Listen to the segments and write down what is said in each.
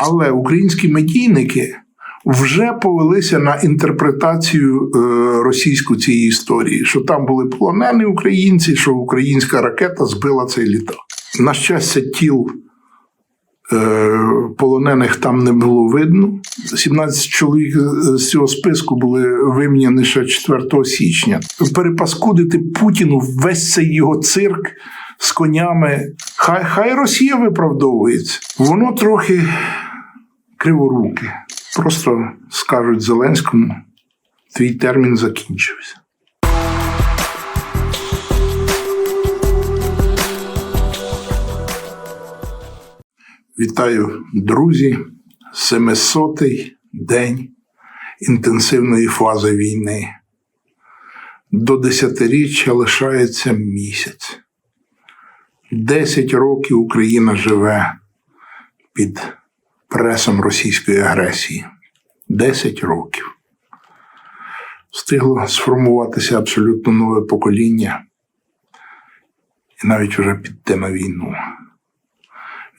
Але українські медійники вже повелися на інтерпретацію е, російську цієї історії, що там були полонені українці, що українська ракета збила цей літак. На щастя, тіл е, полонених там не було видно. 17 чоловік з цього списку були виміняні ще 4 січня. Перепаскудити Путіну весь цей його цирк з конями. Хай, хай Росія виправдовується. Воно трохи криворуке. Просто скажуть Зеленському, твій термін закінчився. Вітаю, друзі! 700-й день інтенсивної фази війни. До десятиріччя лишається місяць. Десять років Україна живе під пресом російської агресії. Десять років. Встигло сформуватися абсолютно нове покоління і навіть вже піти на війну.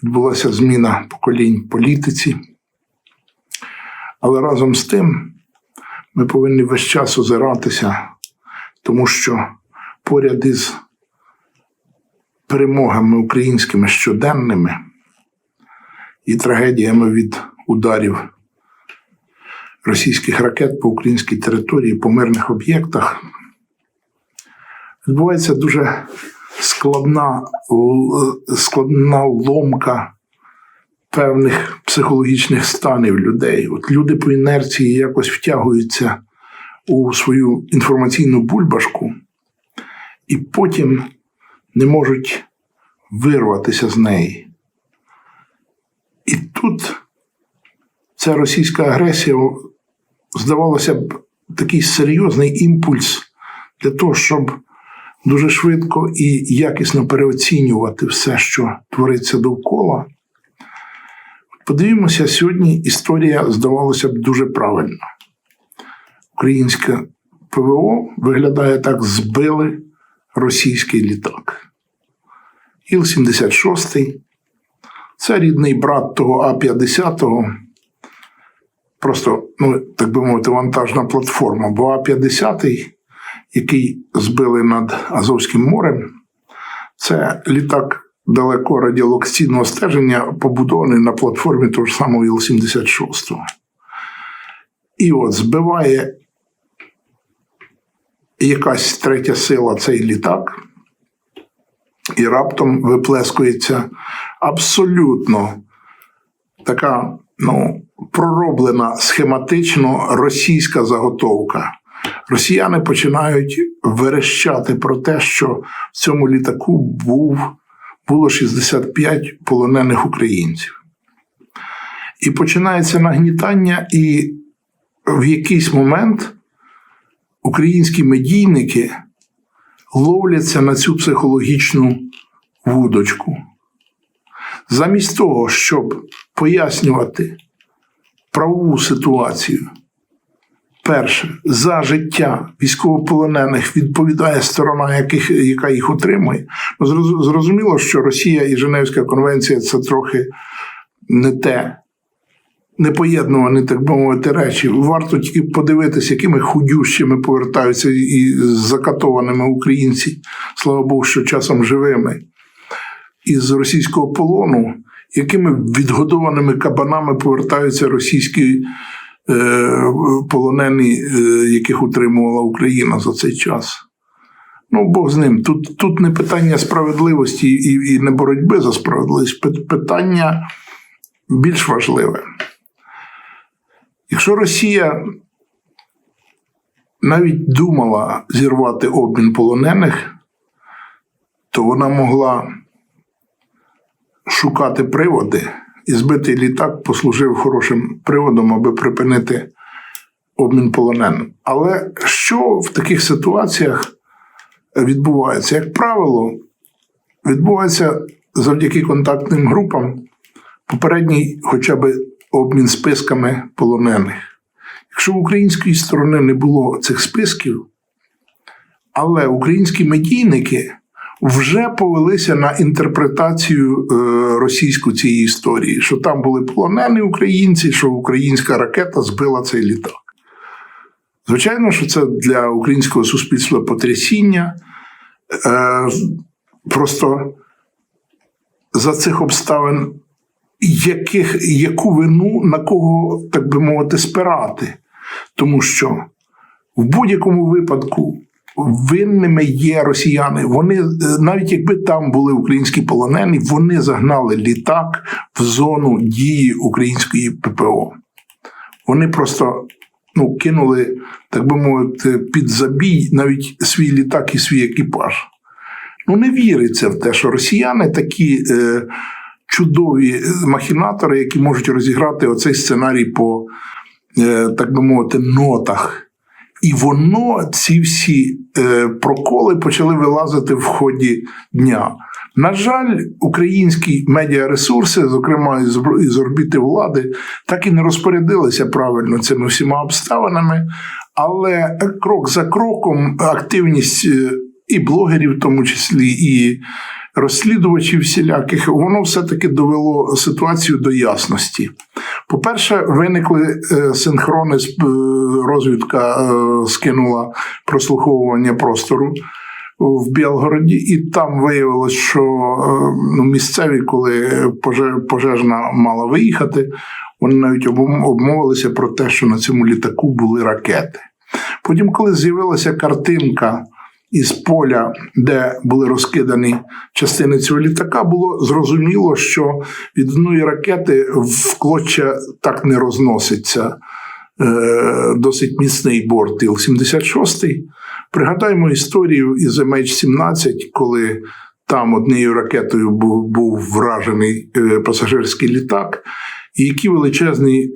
Відбулася зміна поколінь в політиці, але разом з тим ми повинні весь час озиратися, тому що поряд із перемогами українськими щоденними і трагедіями від ударів російських ракет по українській території, по мирних об'єктах, відбувається дуже складна, складна ломка певних психологічних станів людей. От люди по інерції якось втягуються у свою інформаційну бульбашку і потім не можуть вирватися з неї. Тут ця російська агресія, здавалося б, такий серйозний імпульс для того, щоб дуже швидко і якісно переоцінювати все, що твориться довкола. Подивімося, сьогодні історія здавалося б дуже правильно. Українське ПВО виглядає так: збили російський літак. Іл-76 це рідний брат того А-50. Просто, ну, так би мовити, вантажна платформа. Бо А-50, який збили над Азовським морем, це літак далеко радіолокаційного стеження, побудований на платформі того ж самого Іл-76. І от збиває якась третя сила цей літак, і раптом виплескується абсолютно така ну, пророблена схематично російська заготовка. Росіяни починають верещати про те, що в цьому літаку був, було 65 полонених українців. І починається нагнітання, і в якийсь момент українські медійники ловляться на цю психологічну вудочку. Замість того, щоб пояснювати правову ситуацію, перше, за життя військовополонених відповідає сторона, яких, яка їх отримує. Ну, Зрозуміло, що Росія і Женевська конвенція це трохи не те. Непоєднувані, так би мовити, речі. Варто тільки подивитися, якими худющими повертаються і закатованими українці, слава Богу, що часом живими, із російського полону, якими відгодованими кабанами повертаються російські е, полонені, е, яких утримувала Україна за цей час. Ну, Бог з ним. Тут, тут не питання справедливості і, і не боротьби за справедливість, питання більш важливе. Якщо Росія навіть думала зірвати обмін полонених, то вона могла шукати приводи, і збитий літак послужив хорошим приводом, аби припинити обмін полоненим. Але що в таких ситуаціях відбувається? Як правило, відбувається завдяки контактним групам попередній хоча б обмін списками полонених. Якщо в української сторони не було цих списків, але українські медійники вже повелися на інтерпретацію е, російську цієї історії, що там були полонені українці, що українська ракета збила цей літак. Звичайно, що це для українського суспільства потрясіння. Е, Просто за цих обставин, яких, яку вину на кого, так би мовити, спирати. Тому що в будь-якому випадку винними є росіяни. Вони, е, навіть якби там були українські полонені, вони загнали літак в зону дії української ППО. Вони просто ну, кинули, так би мовити, під забій навіть свій літак і свій екіпаж. Ну, не віриться в те, що росіяни такі е, чудові махінатори, які можуть розіграти оцей сценарій по, е, так би мовити, нотах. І воно, ці всі е, проколи почали вилазити в ході дня. На жаль, українські медіаресурси, зокрема із, орбіти влади, так і не розпорядилися правильно цими всіма обставинами. Але крок за кроком активність е, і блогерів, в тому числі, і розслідувачів всіляких, воно все-таки довело ситуацію до ясності. По-перше, виникли е, синхрони, е, розвідка е, скинула прослуховування простору в Білгороді, і там виявилось, що ну, місцеві, коли пожежна мала виїхати, вони навіть обмовилися про те, що на цьому літаку були ракети. Потім, коли з'явилася картинка із поля, де були розкидані частини цього літака, було зрозуміло, що від одної ракети в клоччя так не розноситься. Е, Досить міцний борт Іл-76. Пригадаємо історію із MH17, коли там однією ракетою був, був вражений е, пасажирський літак, і які величезні е,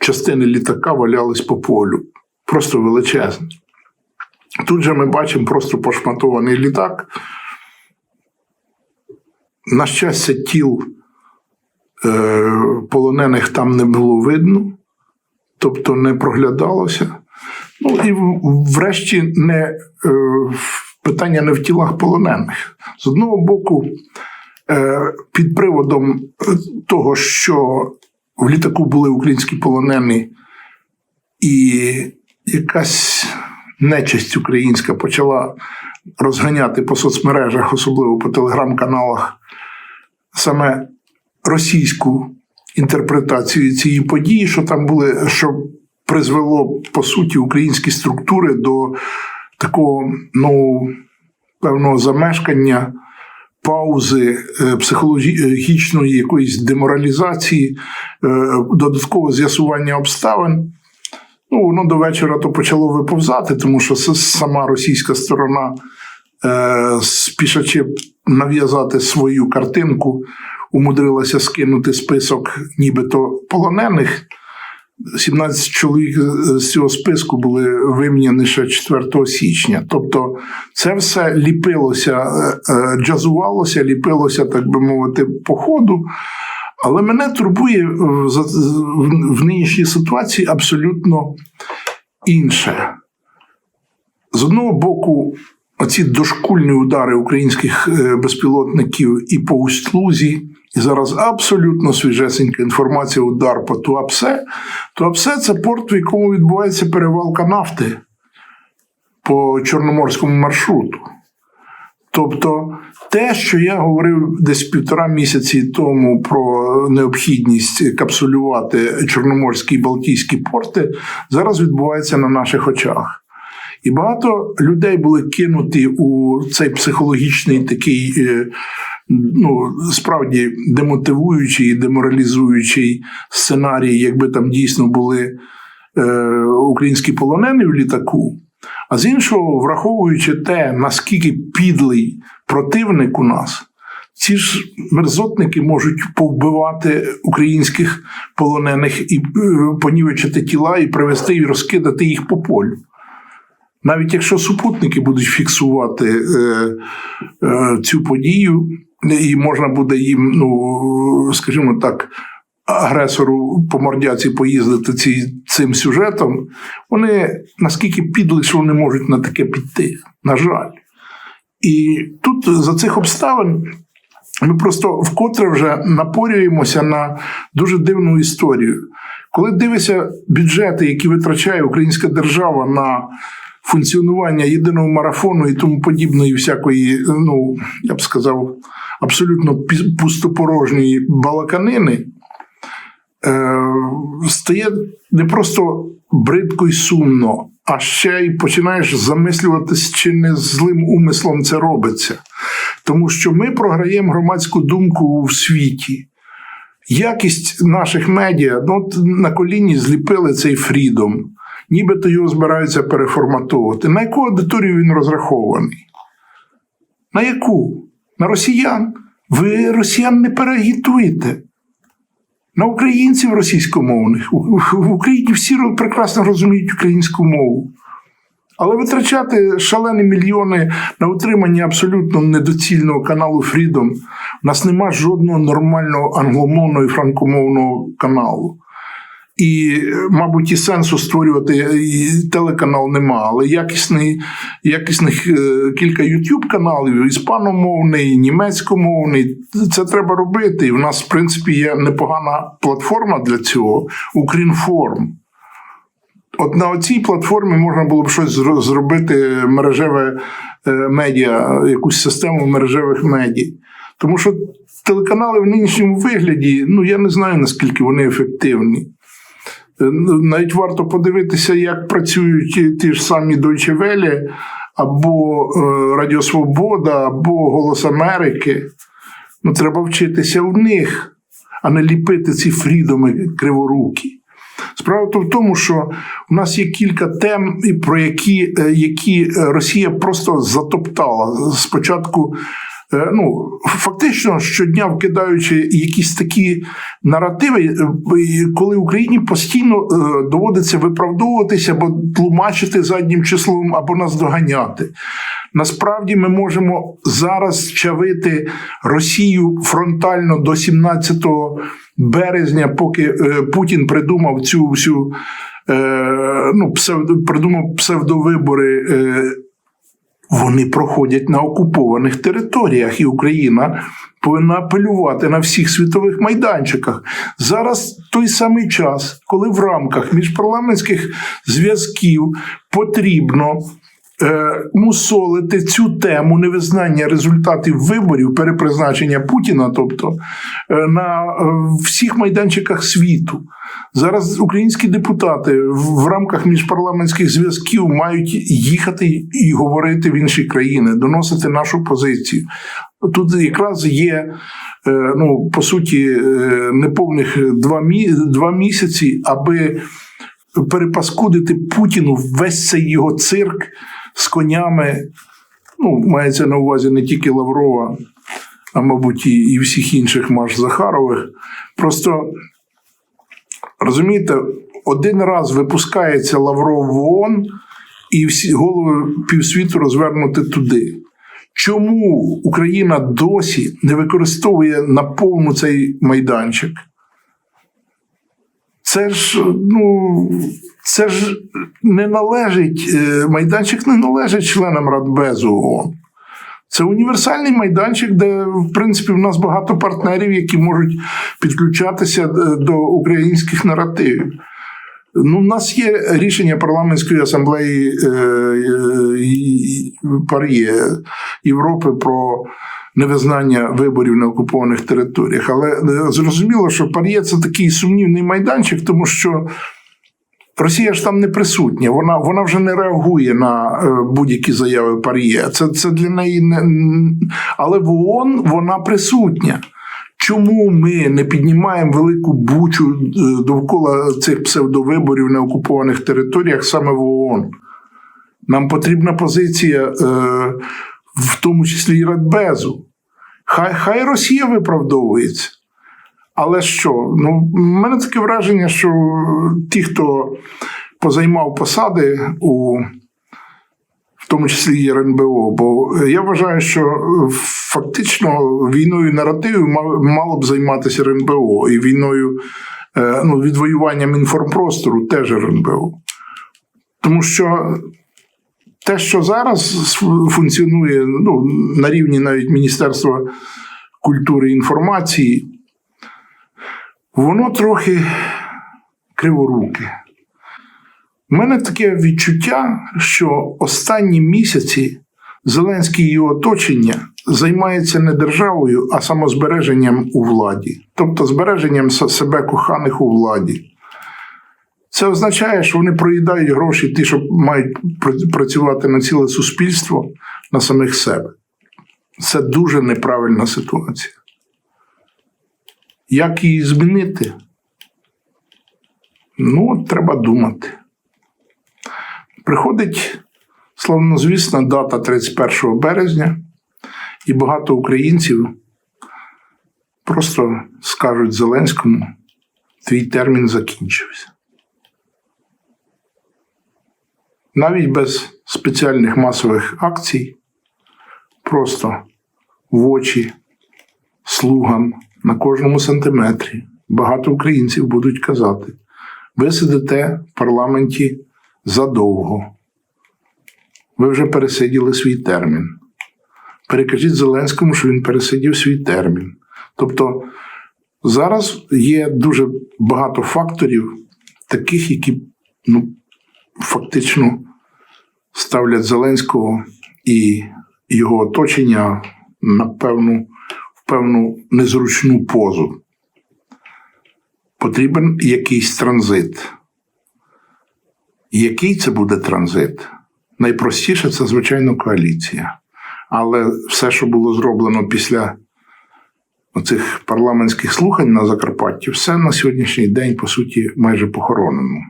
частини літака валялись по полю. Просто величезні. Тут же ми бачимо просто пошматований літак. На щастя, тіл е, полонених там не було видно, тобто не проглядалося. Ну і врешті не, е, питання не в тілах полонених. З одного боку, е, під приводом е, того, що в літаку були українські полонені, і якась нечисть українська почала розганяти по соцмережах, особливо по телеграм-каналах, саме російську інтерпретацію цієї події, що там були, що призвело по суті українські структури до такого, ну, певного замешкання. Паузи е, психологічної якоїсь деморалізації, е, додаткового з'ясування обставин. Ну, воно до вечора то почало виповзати, тому що сама російська сторона, е, спішачи нав'язати свою картинку, умудрилася скинути список нібито полонених. 17 чоловік з цього списку були виміняні ще 4 січня. Тобто це все ліпилося, е, е, джазувалося, ліпилося, так би мовити, по ходу. Але мене турбує е, в- нинішній ситуації абсолютно інше. З одного боку, оці дошкульні удари українських е, безпілотників і по Усть-Лузі, і зараз абсолютно свіжесенька інформація удар по Туапсе. Туапсе це порт, в якому відбувається перевалка нафти по Чорноморському маршруту. Тобто, те, що я говорив десь півтора місяці тому про необхідність капсулювати Чорноморські і Балтійські порти, зараз відбувається на наших очах. І багато людей були кинуті у цей психологічний такий, е, ну, справді демотивуючий і деморалізуючий сценарій, якби там дійсно були е, українські полонені в літаку. А з іншого, враховуючи те, наскільки підлий противник у нас, ці ж мерзотники можуть повбивати українських полонених і е, понівечити тіла і привезти і розкидати їх по полю. Навіть якщо супутники будуть фіксувати е, е, цю подію, і можна буде їм, ну скажімо так, агресору по мордяці поїздити ці, цим сюжетом, вони наскільки підли, що вони можуть на таке піти. На жаль. І тут за цих обставин ми просто вкотре вже напорюємося на дуже дивну історію. Коли дивишся бюджети, які витрачає українська держава на функціонування єдиного марафону і тому подібної всякої, ну я б сказав, абсолютно пустопорожньої балаканини, е, стає не просто бридко і сумно, а ще й починаєш замислюватись, чи не злим умислом це робиться. Тому що ми програємо громадську думку в світі. Якість наших медіа, ну от на коліні зліпили цей фрідом, нібито його збираються переформатовувати. На яку аудиторію він розрахований? На яку? На росіян? Ви росіян не переагітуєте. На українців російськомовних. В Україні всі прекрасно розуміють українську мову. Але витрачати шалені мільйони на утримання абсолютно недоцільного каналу Freedom, у нас нема жодного нормального англомовного і франкомовного каналу. І, мабуть, і сенсу створювати і телеканал нема, але якісний, якісних е, кілька youtube каналів, іспаномовний, німецькомовний, це треба робити. І в нас, в принципі, є непогана платформа для цього Укрінформ. От на цій платформі можна було б щось зробити мережеве е, медіа, якусь систему мережевих медій. Тому що телеканали в нинішньому вигляді, ну я не знаю наскільки вони ефективні. Навіть варто подивитися, як працюють ті- ж самі Deutsche Welle, або е, Радіо Свобода, або Голос Америки. Ну, треба вчитися в них, а не ліпити ці фрідоми криворукі. Справа то в тому, що у нас є кілька тем, про які, е, які Росія просто затоптала. Спочатку, ну, фактично щодня вкидаючи якісь такі наративи, е, коли Україні постійно е, доводиться виправдовуватися або тлумачити заднім числом, або нас доганяти. Насправді ми можемо зараз чавити Росію фронтально до 17 березня, поки е, Путін придумав цю всю е, ну, псевдо, придумав псевдовибори. Вони проходять на окупованих територіях, і Україна повинна апелювати на всіх світових майданчиках. Зараз той самий час, коли в рамках міжпарламентських зв'язків потрібно мусолити цю тему невизнання результатів виборів, перепризначення Путіна, тобто е, на е, всіх майданчиках світу. Зараз українські депутати в рамках міжпарламентських зв'язків мають їхати і говорити в інші країни, доносити нашу позицію. Тут якраз є, е, ну по суті, е, неповних два місяці, аби перепаскудити Путіну весь цей його цирк з конями. Ну, мається на увазі не тільки Лаврова, а мабуть, і, і всіх інших Маш Захарових. Просто розумієте, один раз випускається Лавров в ООН, і всі голови півсвіту розвернути туди. Чому Україна досі не використовує наповну цей майданчик? Це ж ну це ж не належить е, майданчик, не належить членам Радбезу ООН. Це універсальний майданчик, де в принципі в нас багато партнерів, які можуть підключатися е, до українських наративів. Ну, у нас є рішення парламентської асамблеї е, е, ПАРЄ Європи про невизнання виборів на окупованих територіях. Але е, зрозуміло, що ПАРЄ це такий сумнівний майданчик, тому що Росія ж там не присутня. Вона, вона вже не реагує на е, будь-які заяви ПАРЄ. Це, це для неї не. Але в ООН вона присутня. Чому ми не піднімаємо велику бучу е, довкола цих псевдовиборів на окупованих територіях саме в ООН? Нам потрібна позиція, е, в тому числі і Радбезу. Хай, хай Росія виправдовується. Але що? Ну, в мене таке враження, що ті, хто позаймав посади у в тому числі і РНБО. Бо я вважаю, що фактично війною наративів мало б займатися РНБО, і війною е, ну, відвоюванням інформпростору теж РНБО. Тому що те, що зараз функціонує ну, на рівні навіть Міністерства культури і інформації, воно трохи криворуке. У мене таке відчуття, що останні місяці Зеленський і його оточення займається не державою, а самозбереженням у владі, тобто збереженням себе коханих у владі. Це означає, що вони проїдають гроші, ті, що мають працювати на ціле суспільство, на самих себе. Це дуже неправильна ситуація. Як її змінити? Ну, треба думати. Приходить славнозвісна дата 31 березня, і багато українців просто скажуть Зеленському: твій термін закінчився. Навіть без спеціальних масових акцій, просто в очі слугам на кожному сантиметрі багато українців будуть казати: ви сидите в парламенті задовго. Ви вже пересиділи свій термін. Перекажіть Зеленському, що він пересидів свій термін. Тобто зараз є дуже багато факторів, таких, які ну, фактично ставлять Зеленського і його оточення на певну, в певну незручну позу. Потрібен якийсь транзит. Який це буде транзит? Найпростіше це, звичайно, коаліція. Але все, що було зроблено після оцих парламентських слухань на Закарпатті, все на сьогоднішній день, по суті, майже похоронено.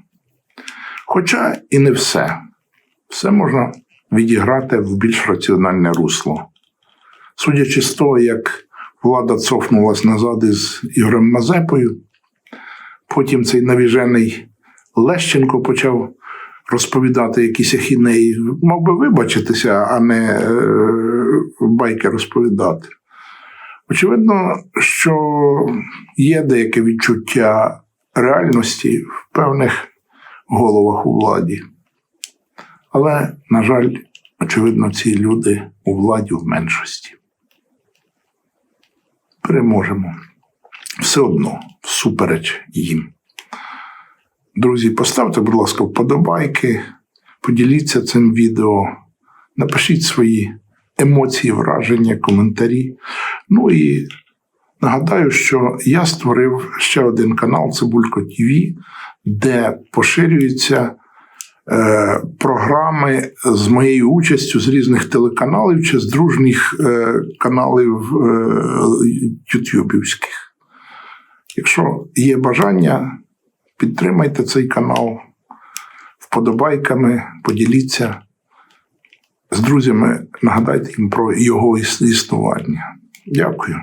Хоча і не все. Все можна відіграти в більш раціональне русло. Судячи з того, як влада цофнулась назад із Ігорем Мазепою, потім цей навіжений Лещенко почав розповідати якісь ахінеї, мав би вибачитися, а не е, байки розповідати. Очевидно, що є деяке відчуття реальності в певних головах у владі. Але, на жаль, очевидно, ці люди у владі в меншості. Переможемо. Все одно, всупереч їм. Друзі, поставте, будь ласка, вподобайки, поділіться цим відео, напишіть свої емоції, враження, коментарі. Ну і нагадаю, що я створив ще один канал Цибулько ТВ, де поширюються е, програми з моєю участю з різних телеканалів чи з дружніх е, каналів е, ютюбівських. Якщо є бажання, підтримайте цей канал вподобайками, поділіться з друзями, нагадайте їм про його іс- існування. Дякую.